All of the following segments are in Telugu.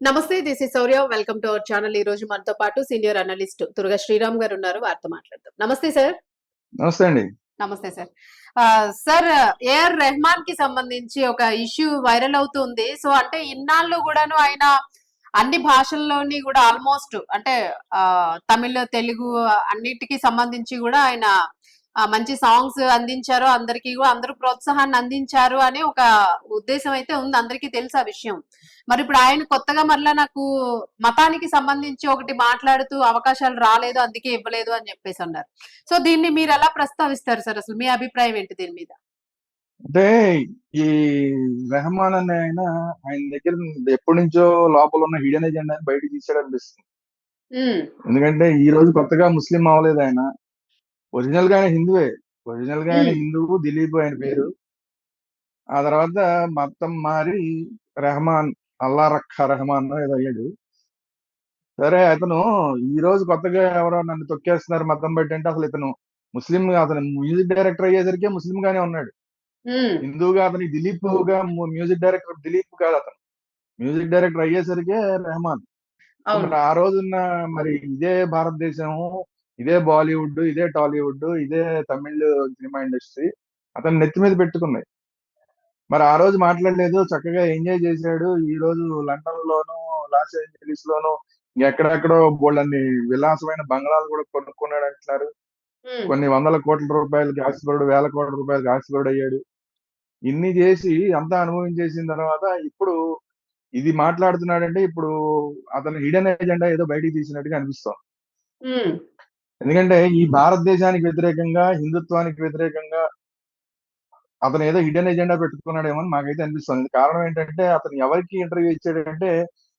నమస్తే this is Sourya. Welcome to our channel. ఈ రోజు మనతో పాటు సీనియర్ అనలిస్ట్ తురగ శ్రీరామ్ గారు ఉన్నారు. వారితో మాట్లాడదాం. నమస్తే సార్. నమస్తే అండి. నమస్తే సార్. సార్ ఏఆర్ రెహమాన్కి సంబంధించి ఒక ఇష్యూ వైరల్ అవుతుంది. సో అంటే ఇన్నాళ్ళు కూడాను ఆయన అన్ని భాషల్లోని కూడా ఆల్మోస్ట్ అంటే తమిళ తెలుగు అన్నిటికీ సంబంధించి కూడా ఆయన మంచి సాంగ్స్ అందించారు అందరికీ అందరూ ప్రోత్సాహాన్ని అందించారు అనే ఒక ఉద్దేశం అయితే ఉంది. అందరికీ తెలుసు ఆ విషయం. మరి ఇప్పుడు ఆయన కొత్తగా మరలా నాకు మతానికి సంబంధించి ఒకటి మాట్లాడుతూ అవకాశాలు రాలేదు అందుకే ఇవ్వలేదు అని చెప్పేసి అన్నారు. సో దీన్ని మీరు ఎలా ప్రస్తావిస్తారు సార్ అసలు? మీ అభిప్రాయం ఏంటి దీని మీద? అంటే ఈ రెహమాన్ అనే ఆయన ఆయన దగ్గర ఎప్పటి నుంచో లోపల ఉన్న హిడెన్ ఎజెండా బయటకు తీసాడు అనిపిస్తుంది. ఎందుకంటే ఈ రోజు కొత్తగా ముస్లిం అవ్వలేదు ఆయన. ఒరిజినల్గా ఆయన హిందువే. ఒరిజినల్గా ఆయన. హిందువు దిలీప్ ఆయన పేరు. ఆ తర్వాత మొత్తం మారి రెహమాన్ అల్లా రఖా రెహమాన్ ఏదో అయ్యాడు. సరే అతను ఈ రోజు కొత్తగా ఎవరో నన్ను తొక్కేస్తున్నారు మతం బట్టి అంటే అసలు ఇతను ముస్లిం అతను మ్యూజిక్ డైరెక్టర్ అయ్యేసరికి ముస్లిం గానే ఉన్నాడు. హిందూగా అతని దిలీప్గా మ్యూజిక్ డైరెక్టర్ దిలీప్ కాదు అతను. మ్యూజిక్ డైరెక్టర్ అయ్యేసరికి రెహమాన్. ఆ రోజున్న మరి ఇదే భారతదేశం ఇదే బాలీవుడ్ ఇదే టాలీవుడ్ ఇదే తమిళ్ సినిమా ఇండస్ట్రీ అతను నెత్తి మీద పెట్టుకున్నాయి మరి ఆ రోజు మాట్లాడలేదు చక్కగా ఎంజాయ్ చేశాడు. ఈ రోజు లండన్ లోను లాస్ ఏంజలీస్ లోను ఎక్కడెక్కడో బోళ్ళన్ని విలాసమైన బంగ్లాలు కూడా కొనుక్కున్నాడు అంటున్నారు. కొన్ని వందల కోట్ల రూపాయలకి ఆస్తిపరుడు వేల కోట్ల రూపాయలకి ఆస్తిపరుడు అయ్యాడు. ఇన్ని చేసి అంతా అనుభవించేసిన తర్వాత ఇప్పుడు ఇది మాట్లాడుతున్నాడంటే ఇప్పుడు అతను హిడెన్ ఎజెండా ఏదో బయటికి తీసినట్టుగా అనిపిస్తాం ఎందుకంటే ఈ భారతదేశానికి వ్యతిరేకంగా హిందుత్వానికి వ్యతిరేకంగా అతను ఏదో హిడెన్ ఎజెండా పెట్టుకున్నాడేమో అని మాకైతే అనిపిస్తుంది. కారణం ఏంటంటే అతను ఎవరికి ఇంటర్వ్యూ ఇచ్చాడంటే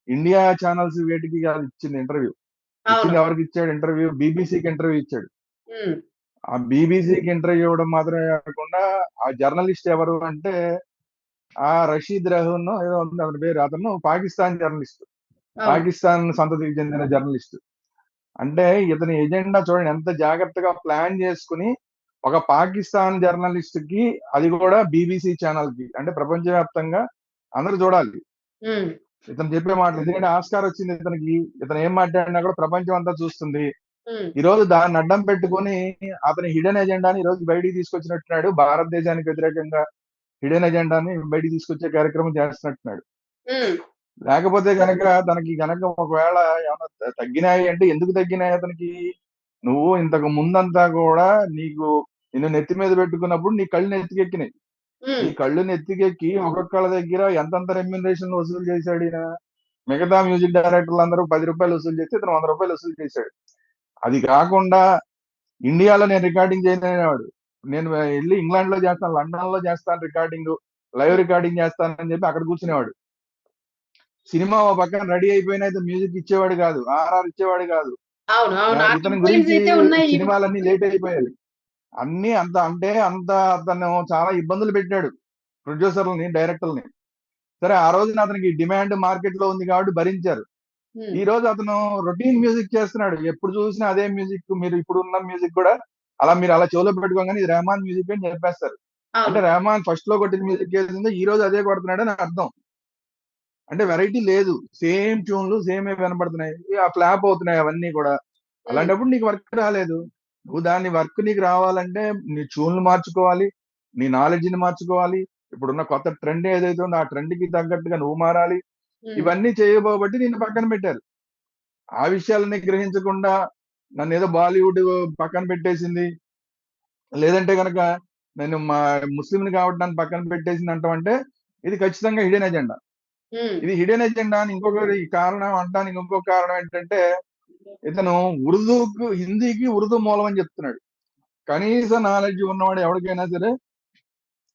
ఇండియా ఛానల్స్ వేటికి కాదు ఇచ్చింది ఇంటర్వ్యూ. ఇచ్చింది ఎవరికి ఇచ్చాడు ఇంటర్వ్యూ? బీబీసీకి ఇంటర్వ్యూ ఇచ్చాడు. ఆ బీబీసీకి ఇంటర్వ్యూ ఇవ్వడం మాత్రమే కాకుండా ఆ జర్నలిస్ట్ ఎవరు అంటే ఆ రషీద్ రహూన్ ఏదో ఉంది అతని పేరు అతను పాకిస్తాన్ జర్నలిస్ట్. పాకిస్తాన్ సంతతికి చెందిన జర్నలిస్ట్. అంటే ఇతని ఎజెండా చూడండి ఎంత జాగ్రత్తగా ప్లాన్ చేసుకుని ఒక పాకిస్తాన్ జర్నలిస్ట్కి అది కూడా బీబీసీ ఛానల్కి అంటే ప్రపంచవ్యాప్తంగా అందరూ చూడాలి. ఇతను చెప్పే మాటలు ఎందుకంటే ఆస్కార్ వచ్చింది ఇతనికి ఇతను ఏం మాట్లాడినా కూడా ప్రపంచం అంతా చూస్తుంది ఈ రోజు దాన్ని అడ్డం పెట్టుకొని అతని హిడెన్ ఎజెండాని ఈ రోజు బయటికి తీసుకొచ్చినట్టున్నాడు. భారతదేశానికి వ్యతిరేకంగా హిడెన్ ఎజెండాని బయటికి తీసుకొచ్చే కార్యక్రమం చేస్తున్నట్టున్నాడు. లేకపోతే కనుక తనకి కనుక ఒకవేళ ఏమన్నా తగ్గినాయి అంటే ఎందుకు తగ్గినాయి అతనికి? నువ్వు ఇంతకు ముందంతా కూడా నీకు నిన్ను నెత్తి మీద పెట్టుకున్నప్పుడు నీ కళ్ళు నెత్తికెక్కినాయి. ఈ కళ్ళు నెత్తికెక్కి ఒక్కొక్కళ్ళ దగ్గర ఎంతంత రెమ్యునరేషన్ వసూలు చేశాడు ఈయన? మిగతా మ్యూజిక్ డైరెక్టర్లు అందరూ పది రూపాయలు వసూలు చేస్తే ఇతను వంద రూపాయలు వసూలు చేశాడు. అది కాకుండా ఇండియాలో నేను రికార్డింగ్ చేయలేనివాడు నేను వెళ్ళి ఇంగ్లాండ్లో చేస్తాను లండన్లో చేస్తాను రికార్డింగ్ లైవ్ రికార్డింగ్ చేస్తానని చెప్పి అక్కడ కూర్చునేవాడు. సినిమా ఓ పక్కన రెడీ అయిపోయినా ఇతను మ్యూజిక్ ఇచ్చేవాడు కాదు ఆర్ఆర్ ఇచ్చేవాడు కాదు. ఇతని గురించి అయితే సినిమాలన్నీ లేట్ అయిపోయాయి. అన్ని అంత అంటే అంత అతను చాలా ఇబ్బందులు పెట్టాడు ప్రొడ్యూసర్లని డైరెక్టర్లని. సరే ఆ రోజున అతనికి డిమాండ్ మార్కెట్లో ఉంది కాబట్టి భరించారు. ఈ రోజు అతను రొటీన్ మ్యూజిక్ చేస్తున్నాడు. ఎప్పుడు చూసినా అదే మ్యూజిక్ మీరు ఇప్పుడు ఉన్న మ్యూజిక్ కూడా అలా మీరు అలా చెవులో పెట్టుకోగానే ఇది రెహమాన్ మ్యూజిక్ అని చెప్పేస్తారు. అంటే రెహమాన్ ఫస్ట్లో కొట్టిన మ్యూజిక్ చేసిందో ఈ రోజు అదే కొడుతున్నాడు అని అర్థం. అంటే వెరైటీ లేదు. సేమ్ ట్యూన్లు సేమ్ వినపడుతున్నాయి ఆ ఫ్లాప్ అవుతున్నాయి అవన్నీ కూడా. అలాంటప్పుడు నీకు వర్క్ రాలేదు. నువ్వు దాన్ని వర్క్ నీకు రావాలంటే నీ ట్యూన్లు మార్చుకోవాలి నీ నాలెడ్జ్ని మార్చుకోవాలి. ఇప్పుడున్న కొత్త ట్రెండ్ ఏదైతే ఉందో ఆ ట్రెండ్కి తగ్గట్టుగా నువ్వు మారాలి. ఇవన్నీ చేయబోబట్టి నిన్ను పక్కన పెట్టారు. ఆ విషయాలని గ్రహించకుండా నన్ను ఏదో బాలీవుడ్ పక్కన పెట్టేసింది. లేదంటే కనుక నేను మా ముస్లింని కాబట్టి నన్ను పక్కన పెట్టేసింది అంటామంటే ఇది ఖచ్చితంగా హిడెన్ ఎజెండా ఇది హిడెన్ ఎజెండా అని ఇంకొకటి కారణం అంటానికి ఇంకొక కారణం ఏంటంటే ఇతను ఉర్దూకు హిందీకి ఉర్దూ మూలం అని చెప్తున్నాడు. కనీస నాలెడ్జ్ ఉన్నవాడు ఎవరికైనా సరే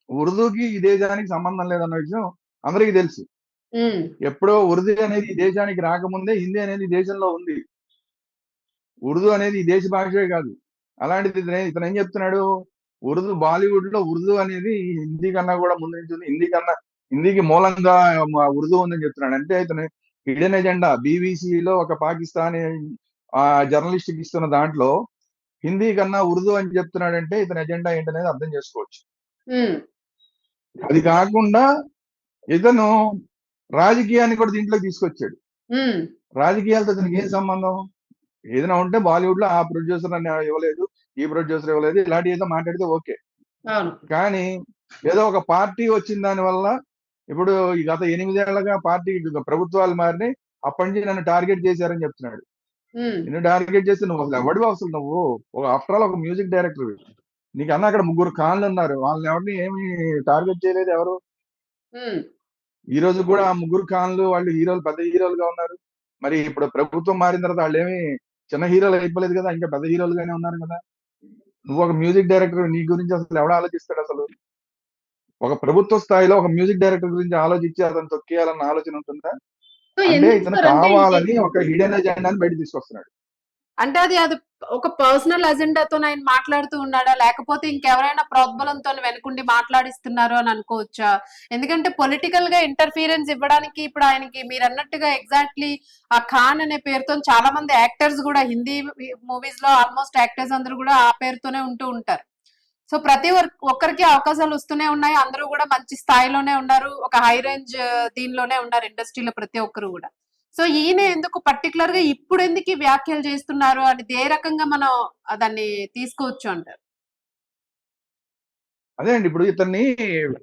ఉర్దూకి ఈ దేశానికి సంబంధం లేదన్న విషయం అందరికీ తెలుసు. ఎప్పుడో ఉర్దూ అనేది ఈ దేశానికి రాకముందే హిందీ అనేది దేశంలో ఉంది. ఉర్దూ అనేది ఈ దేశ భాషే కాదు. అలాంటిది ఇతను ఏం చెప్తున్నాడు? ఉర్దూ బాలీవుడ్లో ఉర్దూ అనేది హిందీ కన్నా కూడా ముందు హిందీ కన్నా హిందీకి మూలంగా ఉర్దూ ఉందని చెప్తున్నాడు. అంటే ఇతను హిడెన్ ఎజెండా. బీబీసీలో ఒక పాకిస్తానీ ఆ జర్నలిస్ట్కి ఇస్తున్న దాంట్లో హిందీ కన్నా ఉర్దూ అని చెప్తున్నాడంటే ఇతని ఎజెండా ఏంటనేది అర్థం చేసుకోవచ్చు. అది కాకుండా ఇతను రాజకీయాన్ని కూడా దీంట్లోకి తీసుకొచ్చాడు. రాజకీయాలతో దీనికి ఏం సంబంధం? ఏదైనా ఉంటే బాలీవుడ్లో ఆ ప్రొడ్యూసర్ అని ఇవ్వలేదు ఈ ప్రొడ్యూసర్ ఇవ్వలేదు ఇలాంటి ఏదో మాట్లాడితే ఓకే. కానీ ఏదో ఒక పార్టీ వచ్చిన దాని వల్ల ఇప్పుడు ఈ గత ఎనిమిదేళ్ళుగా పార్టీ ప్రభుత్వాలు మారినాయి. అప్పటి నుంచి నన్ను టార్గెట్ చేశారని చెప్తున్నాడు. నిన్ను టార్గెట్ చేస్తే నువ్వు అసలు ఎవడివి అసలు నువ్వు? ఒక ఆఫ్టర్ ఆల్ ఒక మ్యూజిక్ డైరెక్టర్ నీకు అన్న అక్కడ ముగ్గురు ఖాన్లు ఉన్నారు. వాళ్ళని ఎవరిని ఏమి టార్గెట్ చేయలేదు ఎవరు? ఈ రోజు కూడా ఆ ముగ్గురు ఖాన్లు వాళ్ళు హీరోలు పెద్ద హీరోలుగా ఉన్నారు. మరి ఇప్పుడు ప్రభుత్వం మారిన తర్వాత వాళ్ళు ఏమి చిన్న హీరోలు అయిపోలేదు కదా. ఇంకా పెద్ద హీరోలుగానే ఉన్నారు కదా. నువ్వు ఒక మ్యూజిక్ డైరెక్టర్ నీ గురించి అసలు ఎవడు ఆలోచిస్తాడు అసలు? ఒక ప్రభుత్వ స్థాయిలో ఒక మ్యూజిక్ డైరెక్టర్ గురించి ఆలోచించి అతను తొక్కేయాలన్న ఆలోచన ఉంటుందా? అంటే ఇతను కావాలని ఒక హిడెన్ ఎజెండాని బయట తీసుకొస్తున్నాడు. అంటే అది అది ఒక పర్సనల్ అజెండాతో ఆయన మాట్లాడుతూ ఉన్నాడా? లేకపోతే ఇంకెవరైనా ప్రోద్బలంతో వెనుకుండి మాట్లాడిస్తున్నారు అని అనుకోవచ్చా? ఎందుకంటే పొలిటికల్గా ఇంటర్ఫీరెన్స్ ఇవ్వడానికి ఇప్పుడు ఆయనకి మీరు అన్నట్టుగా ఎగ్జాక్ట్లీ ఆ ఖాన్ అనే పేరుతో చాలా మంది యాక్టర్స్ కూడా హిందీ మూవీస్లో ఆల్మోస్ట్ యాక్టర్స్ అందరూ కూడా ఆ పేరుతోనే ఉంటూ ఉంటారు. సో ప్రతి ఒక్- ఒక్కరికి అవకాశాలు వస్తూనే ఉన్నాయి. అందరూ కూడా మంచి స్థాయిలోనే ఉన్నారు. ఒక హై రేంజ్ దీనిలోనే ఉన్నారు ఇండస్ట్రీలో ప్రతి ఒక్కరు కూడా. సో ఈయన ఎందుకు పర్టికులర్గా ఇప్పుడు ఎందుకు వ్యాఖ్యలు చేస్తున్నారు అని ఏ రకంగా మనం దాన్ని తీసుకోవచ్చు అంటారు? అదే అండి. ఇప్పుడు ఇతన్ని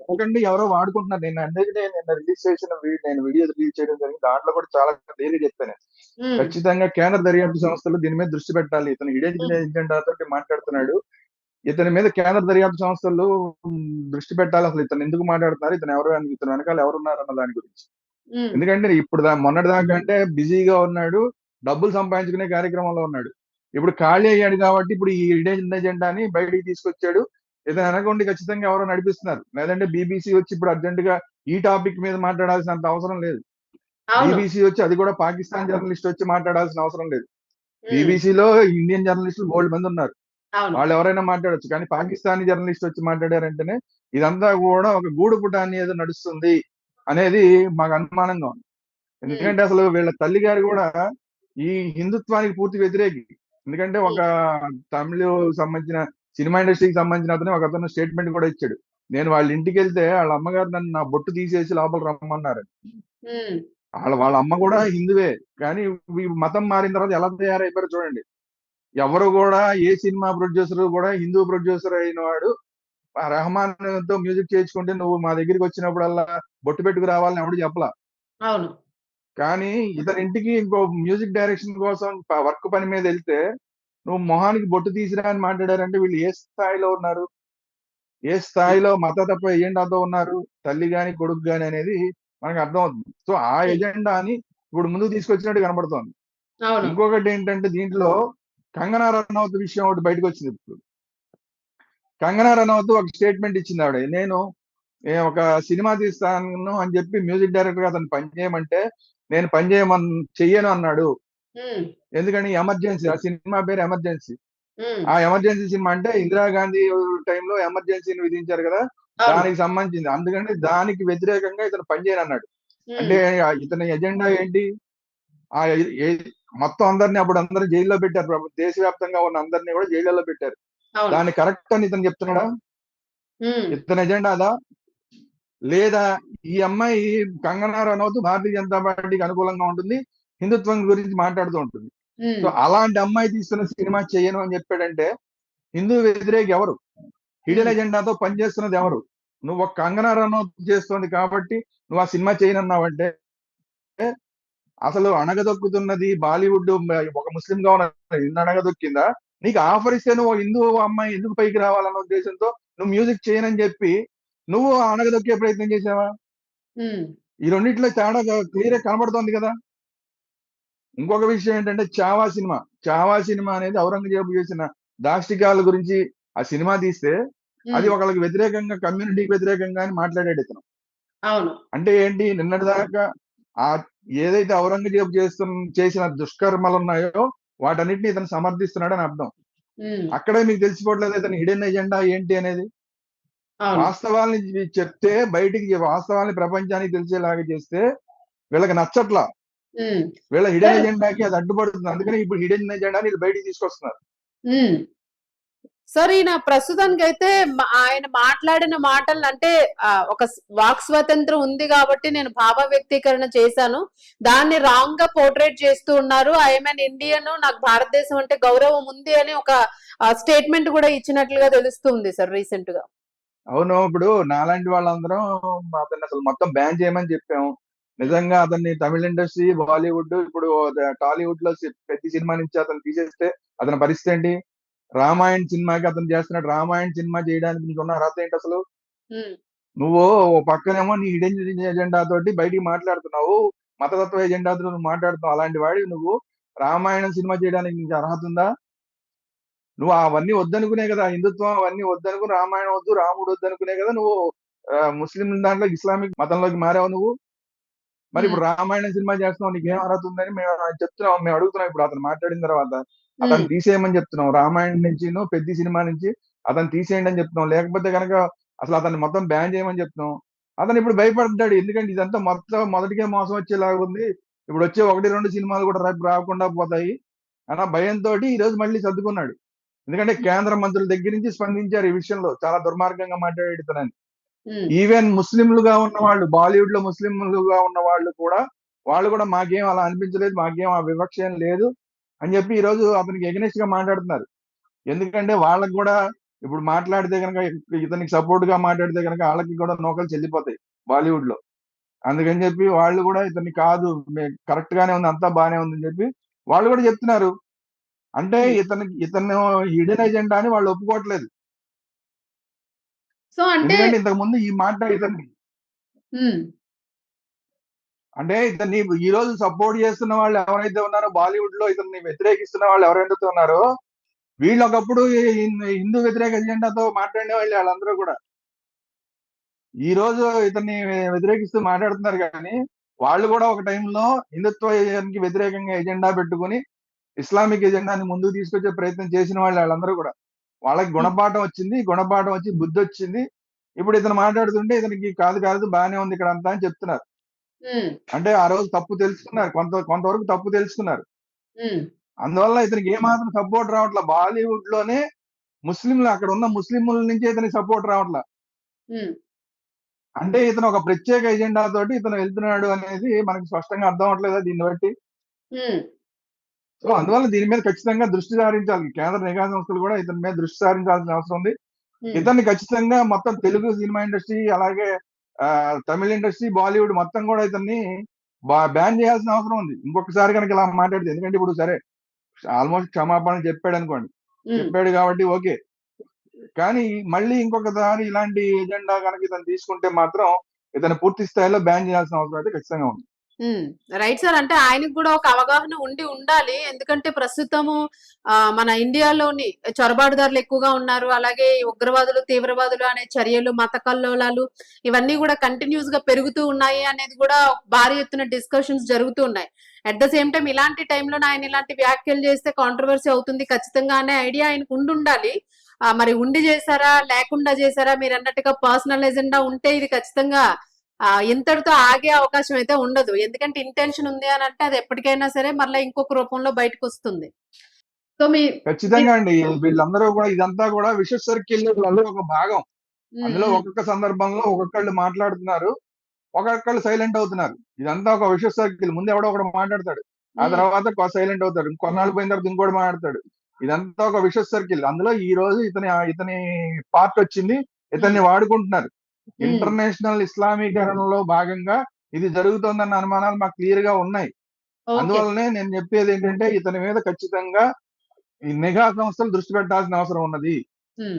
ఒకటి ఎవరో వాడుకుంటున్నారు. నేను అందుకే నేను రిలీజ్ చేసిన నేను వీడియో రిలీజ్ చేయడం జరిగింది. దాంట్లో కూడా చాలా క్లియర్ చెప్పాను. ఉమ్, ఖచ్చితంగా కేంద్ర దర్యాప్తు సంస్థలు దీని మీద దృష్టి పెట్టాలి. ఇతను ఎజెండా తోటి మాట్లాడుతున్నాడు. ఇతని మీద కేంద్ర దర్యాప్తు సంస్థలు దృష్టి పెట్టాలి అసలు. ఇతను ఎందుకు మాట్లాడుతున్నారు? ఇతను ఎవరు? ఇతను వెనకాల ఎవరున్నారు అన్న దాని గురించి. ఎందుకంటే ఇప్పుడు మొన్నటి దాకా అంటే బిజీగా ఉన్నాడు డబ్బులు సంపాదించుకునే కార్యక్రమంలో ఉన్నాడు. ఇప్పుడు ఖాళీ అయ్యాడు కాబట్టి ఇప్పుడు ఈ హిడెన్ ఎజెండాని బయటికి తీసుకొచ్చాడు. ఇతను వెనకుండి ఖచ్చితంగా ఎవరో నడిపిస్తున్నారు. లేదంటే బీబీసీ వచ్చి ఇప్పుడు అర్జెంట్గా ఈ టాపిక్ మీద మాట్లాడాల్సినంత అవసరం లేదు. బీబీసీ వచ్చి అది కూడా పాకిస్తాన్ జర్నలిస్ట్ వచ్చి మాట్లాడాల్సిన అవసరం లేదు. బీబీసీలో ఇండియన్ జర్నలిస్టులు బోల్డ్ మంది ఉన్నారు. వాళ్ళు ఎవరైనా మాట్లాడొచ్చు. కానీ పాకిస్తానీ జర్నలిస్ట్ వచ్చి మాట్లాడారంటేనే ఇదంతా కూడా ఒక గూడు పుటాన్ని ఏదో నడుస్తుంది అనేది మాకు అనుమానంగా ఉంది. ఎందుకంటే అసలు వీళ్ళ తల్లి గారు కూడా ఈ హిందుత్వానికి పూర్తి వ్యతిరేకి. ఎందుకంటే ఒక తమిళ సంబంధించిన సినిమా ఇండస్ట్రీకి సంబంధించిన అతను ఒక అతను స్టేట్మెంట్ కూడా ఇచ్చాడు. నేను వాళ్ళ ఇంటికి వెళ్తే వాళ్ళ అమ్మగారు నన్ను నా బొట్టు తీసేసి లోపల రమ్మన్నారు. వాళ్ళ వాళ్ళ అమ్మ కూడా హిందువే. కానీ మతం మారిన తర్వాత ఎలా తయారైపోయారో చూడండి. ఎవరు కూడా ఏ సినిమా ప్రొడ్యూసర్ కూడా హిందూ ప్రొడ్యూసర్ అయిన వాడు రెహమాన్తో మ్యూజిక్ చేయించుకుంటే నువ్వు మా దగ్గరికి వచ్చినప్పుడల్లా బొట్టు పెట్టుకు రావాలని ఎవడు చెప్పలా. అవును. కానీ ఇతని ఇంటికి ఇంకో మ్యూజిక్ డైరెక్షన్ కోసం వర్క్ పని మీద వెళ్తే నువ్వు మొహానికి బొట్టు తీసిరా అని మాట్లాడారంటే వీళ్ళు ఏ స్థాయిలో ఉన్నారు? ఏ స్థాయిలో మత తప్ప ఎజెండాతో ఉన్నారు? తల్లి గాని కొడుకు గాని అనేది మనకు అర్థం అవుతుంది. సో ఆ ఎజెండాని ఇప్పుడు ముందుకు తీసుకొచ్చినట్టు కనబడుతోంది. ఇంకొకటి ఏంటంటే దీంట్లో కంగనా రనౌత్ విషయం ఒకటి బయటకు వచ్చింది ఇప్పుడు. కంగనా రనౌత్ ఒక స్టేట్మెంట్ ఇచ్చింది ఆవిడ. నేను ఒక సినిమా తీస్తాను అని చెప్పి మ్యూజిక్ డైరెక్టర్గా అతను పనిచేయమంటే నేను పనిచేయమని చెయ్యను అన్నాడు. ఎందుకని? ఎమర్జెన్సీ. ఆ సినిమా పేరు ఎమర్జెన్సీ. ఆ ఎమర్జెన్సీ సినిమా అంటే ఇందిరాగాంధీ టైంలో ఎమర్జెన్సీని విధించారు కదా? దానికి సంబంధించింది. అందుకని దానికి వ్యతిరేకంగా ఇతను పనిచేయను అన్నాడు అంటే ఇతని ఎజెండా ఏంటి? ఆ మొత్తం అందరిని అప్పుడు అందరూ జైల్లో పెట్టారు. దేశవ్యాప్తంగా ఉన్న అందరినీ కూడా జైల్లో పెట్టారు. దాన్ని కరెక్ట్ అని ఇతను చెప్తున్నాడా? ఇతని ఎజెండా అదా? లేదా ఈ అమ్మాయి కంగనా రనౌత్ భారతీయ జనతా పార్టీకి అనుకూలంగా ఉంటుంది హిందుత్వం గురించి మాట్లాడుతూ ఉంటుంది. సో అలాంటి అమ్మాయి తీస్తున్న సినిమా చేయను అని చెప్పాడంటే హిందూ వ్యతిరేక ఎవరు? హిడెన్ ఎజెండాతో పనిచేస్తున్నది ఎవరు? నువ్వు ఒక కంగనా రనౌత్ చేస్తుంది కాబట్టి నువ్వు ఆ సినిమా చేయనన్నావంటే అసలు అణగదొక్కుతున్నది బాలీవుడ్ ఒక ముస్లిం గా ఉన్న హిందూ అణగదొక్కిందా? నీకు ఆఫర్ ఇస్తే నువ్వు హిందూ అమ్మాయి ఎందుకు పైకి రావాలన్న ఉద్దేశంతో నువ్వు మ్యూజిక్ చేయనని చెప్పి నువ్వు అణగదొక్కే ప్రయత్నం చేసావా ఈ రెండిట్లో తేడా క్లియర్ కనబడుతోంది కదా? ఇంకొక విషయం ఏంటంటే చావా సినిమా. చావా సినిమా అనేది ఔరంగజేబు చేసిన దాష్టికాల గురించి ఆ సినిమా తీస్తే అది ఒకళ్ళకి వ్యతిరేకంగా కమ్యూనిటీకి వ్యతిరేకంగా అని మాట్లాడాడు ఇతను. అవును. అంటే ఏంటి? నిన్నటి దాకా ఆ ఏదైతే ఔరంగజేబు చేస్తున్న చేసిన దుష్కర్మలు ఉన్నాయో వాటన్నిటిని ఇతను సమర్థిస్తున్నాడు అని అర్థం అక్కడే మీకు తెలిసిపోవట్లేదు ఇతని హిడెన్ ఎజెండా ఏంటి అనేది? వాస్తవాల్ని చెప్తే బయటికి వాస్తవాల్ని ప్రపంచానికి తెలిసేలాగా చేస్తే వీళ్ళకి నచ్చట్లా. వీళ్ళ హిడెన్ ఎజెండాకి అది అడ్డుపడుతుంది. అందుకని ఇప్పుడు హిడెన్ ఎజెండా వీళ్ళు బయటికి తీసుకొస్తున్నారు. సార్ ఈయన ప్రస్తుతానికి అయితే ఆయన మాట్లాడిన మాటలు అంటే ఒక వాక్ స్వాతంత్రం ఉంది కాబట్టి నేను భావ వ్యక్తీకరణ చేశాను. దాన్ని రాంగ్గా పోర్ట్రేట్ చేస్తూ ఉన్నారు. ఐఎమ్ ఇండియన్ నాకు భారతదేశం అంటే గౌరవం ఉంది అని ఒక స్టేట్మెంట్ కూడా ఇచ్చినట్లుగా తెలుస్తుంది సార్ రీసెంట్గా. అవును ఇప్పుడు నాలాంటి వాళ్ళందరం అతన్ని అసలు మొత్తం బ్యాన్ చేయమని చెప్పాము నిజంగా అతన్ని తమిళ ఇండస్ట్రీ బాలీవుడ్ ఇప్పుడు టాలీవుడ్లో ప్రతి సినిమా నుంచి అతను తీసేస్తే అతని పరిస్థితి ఏంటి? రామాయణ సినిమాకి అతను చేస్తున్నాడు. రామాయణ సినిమా చేయడానికి నీకున్న అర్హత ఏంటి అసలు? నువ్వు ఓ పక్కనేమో నీ హిడెన్ ఎజెండా తోటి బయటికి మాట్లాడుతున్నావు. మతతత్వ ఎజెండాతో నువ్వు మాట్లాడుతున్నావు. అలాంటి వాడి నువ్వు. రామాయణం సినిమా చేయడానికి నీకు అర్హత ఉందా? నువ్వు అవన్నీ వద్దనుకునే కదా. హిందుత్వం అవన్నీ వద్దనుకుని రామాయణం వద్దు రాముడు వద్దనుకునే కదా నువ్వు ముస్లిం దాంట్లో ఇస్లామిక్ మతంలోకి మారావు నువ్వు? మరి ఇప్పుడు రామాయణం సినిమా చేస్తున్నావు. నీకు ఏం అర్హత ఉందని మేము చెప్తున్నాం. మేము అడుగుతున్నాం ఇప్పుడు అతను మాట్లాడిన తర్వాత. అతను తీసేయమని చెప్తున్నాం. రామాయణం నుంచి పెద్ద సినిమా నుంచి అతను తీసేయండి అని చెప్తున్నాం. లేకపోతే కనుక అసలు అతన్ని మొత్తం బ్యాన్ చేయమని చెప్తున్నాం. అతను ఇప్పుడు భయపడ్డాడు ఎందుకంటే ఇదంతా మొత్తం మొదటికే మోసం వచ్చేలాగా ఉంది. ఇప్పుడు వచ్చే ఒకటి రెండు సినిమాలు కూడా రేపు రాకుండా పోతాయి. అన్న భయంతో ఈ రోజు మళ్ళీ సర్దుకున్నాడు. ఎందుకంటే కేంద్ర మంత్రుల దగ్గర నుంచి స్పందించారు ఈ విషయంలో. చాలా దుర్మార్గంగా ఉమ్, ఈవెన్ ముస్లింలుగా ఉన్న వాళ్ళు బాలీవుడ్లో ముస్లింలుగా ఉన్న వాళ్ళు కూడా వాళ్ళు కూడా మాకేం అలా అనిపించలేదు. మాకేం ఆ వివక్ష ఏం లేదు. అని చెప్పి ఈ రోజు అతనికి ఎగనెస్ట్గా మాట్లాడుతున్నారు. ఎందుకంటే వాళ్ళకి కూడా ఇప్పుడు మాట్లాడితే కనుక ఇతనికి సపోర్ట్గా మాట్లాడితే కనుక వాళ్ళకి కూడా నౌకలు చెల్లిపోతాయి బాలీవుడ్లో. అందుకని చెప్పి వాళ్ళు కూడా ఇతన్ని కాదు కరెక్ట్ గానే ఉంది అంతా బానే ఉంది అని చెప్పి వాళ్ళు కూడా చెప్తున్నారు. అంటే ఇతనికి ఇతను హిడెన్ ఎజెండా అని వాళ్ళు ఒప్పుకోవట్లేదు. సో అంటే ఇంతకు ముందు ఈ మాట ఇతనికి ఉమ్, అంటే ఇతన్ని ఈ రోజు సపోర్ట్ చేస్తున్న వాళ్ళు ఎవరైతే ఉన్నారో బాలీవుడ్లో ఇతన్ని వ్యతిరేకిస్తున్న వాళ్ళు ఎవరైతే ఉన్నారో వీళ్ళు ఒకప్పుడు హిందూ- హిందూ వ్యతిరేక ఎజెండాతో మాట్లాడే వాళ్ళు వాళ్ళందరూ కూడా. ఈ రోజు ఇతన్ని వ్యతిరేకిస్తూ మాట్లాడుతున్నారు కానీ వాళ్ళు కూడా ఒక టైంలో హిందుత్వానికి వ్యతిరేకంగా ఎజెండా పెట్టుకుని ఇస్లామిక్ ఎజెండాని ముందుకు తీసుకొచ్చే ప్రయత్నం చేసిన వాళ్ళు వాళ్ళందరూ కూడా. వాళ్ళకి గుణపాఠం వచ్చింది గుణపాఠం వచ్చి బుద్ధి వచ్చింది. ఇప్పుడు ఇతను మాట్లాడుతుంటే ఇతనికి కాదు కాదు బాగానే ఉంది ఇక్కడ అంతా అని చెప్తున్నారు. ఉమ్, అంటే ఆ రోజు తప్పు తెలుసుకున్నారు. కొంత కొంతవరకు తప్పు తెలుసుకున్నారు. ఉమ్, అందువల్ల ఇతనికి ఏమాత్రం సపోర్ట్ రావట్లే. బాలీవుడ్లోనే ముస్లింలు అక్కడ ఉన్న ముస్లింల నుంచి ఇతనికి సపోర్ట్ రావట్లే. ఉమ్, అంటే ఇతను ఒక ప్రత్యేక ఎజెండా తోటి ఇతను వెళ్తున్నాడు అనేది మనకి స్పష్టంగా అర్థం అవట్లేదా దీన్ని బట్టి? ఉమ్, సో అందువల్ల దీని మీద ఖచ్చితంగా దృష్టి సారించాలి. కేంద్ర నిఘా సంస్థలు కూడా ఇతని మీద దృష్టి సారించాల్సిన అవసరం ఉంది. ఉమ్. ఇతన్ని ఖచ్చితంగా మొత్తం తెలుగు సినిమా ఇండస్ట్రీ అలాగే తమిళ ఇండస్ట్రీ బాలీవుడ్ మొత్తం కూడా ఇతన్ని బ్యాన్ చేయాల్సిన అవసరం ఉంది. ఇంకొకసారి కనుక ఇలా మాట్లాడితే ఎందుకంటే ఇప్పుడు సరే ఆల్మోస్ట్ క్షమాపణ చెప్పాడు అనుకోండి. చెప్పాడు కాబట్టి ఓకే. కానీ మళ్ళీ ఇంకొకసారి ఇలాంటి ఎజెండా కనుక ఇతను తీసుకుంటే మాత్రం ఇతను పూర్తి స్థాయిలో బ్యాన్ చేయాల్సిన అవసరం అయితే ఖచ్చితంగా ఉంది. Right sir. అంటే ఆయనకు కూడా ఒక అవగాహన ఉండి ఉండాలి. ఎందుకంటే ప్రస్తుతము ఆ, మన ఇండియాలోని చొరబాటుదారులు ఎక్కువగా ఉన్నారు. అలాగే ఉగ్రవాదులు తీవ్రవాదులు అనే చర్యలు మత కల్లోలాలు ఇవన్నీ కూడా కంటిన్యూస్గా పెరుగుతూ ఉన్నాయి అనేది కూడా భారీ ఎత్తున డిస్కషన్స్ జరుగుతూ ఉన్నాయి. అట్ ద సేమ్ టైం ఇలాంటి టైంలో ఆయన ఇలాంటి వ్యాఖ్యలు చేస్తే కాంట్రవర్సీ అవుతుంది. ఖచ్చితంగా అనే ఐడియా ఆయనకు ఉండి ఉండాలి. ఆ, మరి ఉండి చేశారా లేకుండా చేశారా మీరు అన్నట్టుగా పర్సనల్ ఎజెండా ఉంటే ఇది ఖచ్చితంగా ఇంతటితో ఆగే అవకాశం అయితే ఉండదు. ఎందుకంటే ఇంటెన్షన్ ఉంది అని అంటే అది ఎప్పటికైనా సరే మళ్ళీ ఇంకొక రూపంలో బయటకు వస్తుంది. సో మీ ఖచ్చితంగా అండి. వీళ్ళందరూ కూడా ఇదంతా కూడా విష సర్కిల్ ఒక భాగం. అందులో ఒక్కొక్క సందర్భంలో ఒక్కొక్కళ్ళు మాట్లాడుతున్నారు. ఒక్కొక్కళ్ళు సైలెంట్ అవుతున్నారు. ఇదంతా ఒక విష సర్కిల్. ముందు ఎవడో ఒకడు మాట్లాడతాడు. ఆ తర్వాత సైలెంట్ అవుతాడు. కొన్నాళ్ళు పోయిన తర్వాత ఇంకోటి మాట్లాడతాడు. ఇదంతా ఒక విష సర్కిల్. అందులో ఈ రోజు ఇతని ఇతని పార్ట్ వచ్చింది. ఇతన్ని వాడుకుంటున్నారు. ఇంటర్నేషనల్ ఇస్లామీకరణలో భాగంగా ఇది జరుగుతోందన్న అనుమానాలు మాకు క్లియర్గా ఉన్నాయి అందువల్లనే నేను చెప్పేది ఏంటంటే ఇతని మీద ఖచ్చితంగా ఈ నిఘా సంస్థలు దృష్టి పెట్టాల్సిన అవసరం ఉన్నది.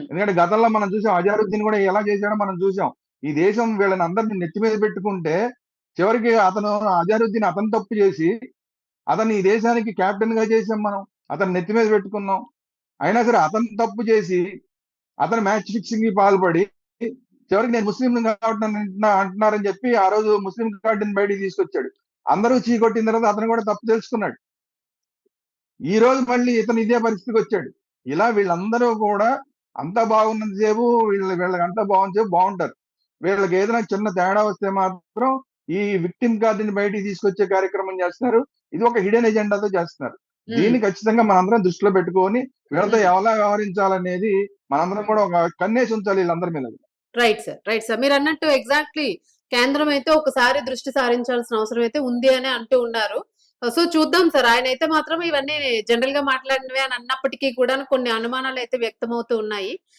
ఎందుకంటే గతంలో మనం చూసాం అజారుద్దీన్ కూడా ఎలా చేశాడో మనం చూసాం. ఈ దేశం వీళ్ళని అందరిని నెత్తి మీద పెట్టుకుంటే చివరికి అతను అజారుద్దీన్ అతను తప్పు చేసి అతన్ని ఈ దేశానికి కెప్టెన్గా చేసాం మనం అతను నెత్తి మీద పెట్టుకున్నాం. అయినా సరే అతను తప్పు చేసి అతను మ్యాచ్ ఫిక్సింగ్కి పాల్పడి చివరికి నేను ముస్లిం కాబట్టి అంటున్నారని చెప్పి ఆ రోజు ముస్లిం కార్డుని బయటికి తీసుకొచ్చాడు. అందరూ చీకొట్టిన తర్వాత అతను కూడా తప్పు తెలుసుకున్నాడు. ఈ రోజు మళ్ళీ ఇతను ఇదే పరిస్థితికి వచ్చాడు. ఇలా వీళ్ళందరూ కూడా అంతా బాగున్నంత సేపు వీళ్ళ వీళ్ళకి అంతా బాగుంది సేపు బాగుంటారు. వీళ్ళకి ఏదైనా చిన్న తేడా వస్తే మాత్రం ఈ విక్టిమ్ కార్డుని బయటికి తీసుకొచ్చే కార్యక్రమం చేస్తున్నారు ఇది ఒక హిడెన్ ఎజెండాతో చేస్తున్నారు. దీన్ని ఖచ్చితంగా మనందరం దృష్టిలో పెట్టుకొని వీళ్ళతో. ఎలా వ్యవహరించాలనేది మనందరం కూడా ఒక కన్నేసి ఉంచాలి వీళ్ళందరి మీద. రైట్ సార్ రైట్ సార్ మీరు అన్నట్టు ఎగ్జాక్ట్లీ కేంద్రం అయితే ఒకసారి దృష్టి సారించాల్సిన అవసరం అయితే ఉంది అని అంటూ ఉన్నారు. సో చూద్దాం సార్ ఆయన అయితే మాత్రం ఇవన్నీ జనరల్గా మాట్లాడినవి అని అన్నప్పటికీ కూడా కొన్ని అనుమానాలు అయితే వ్యక్తమవుతూ ఉన్నాయి.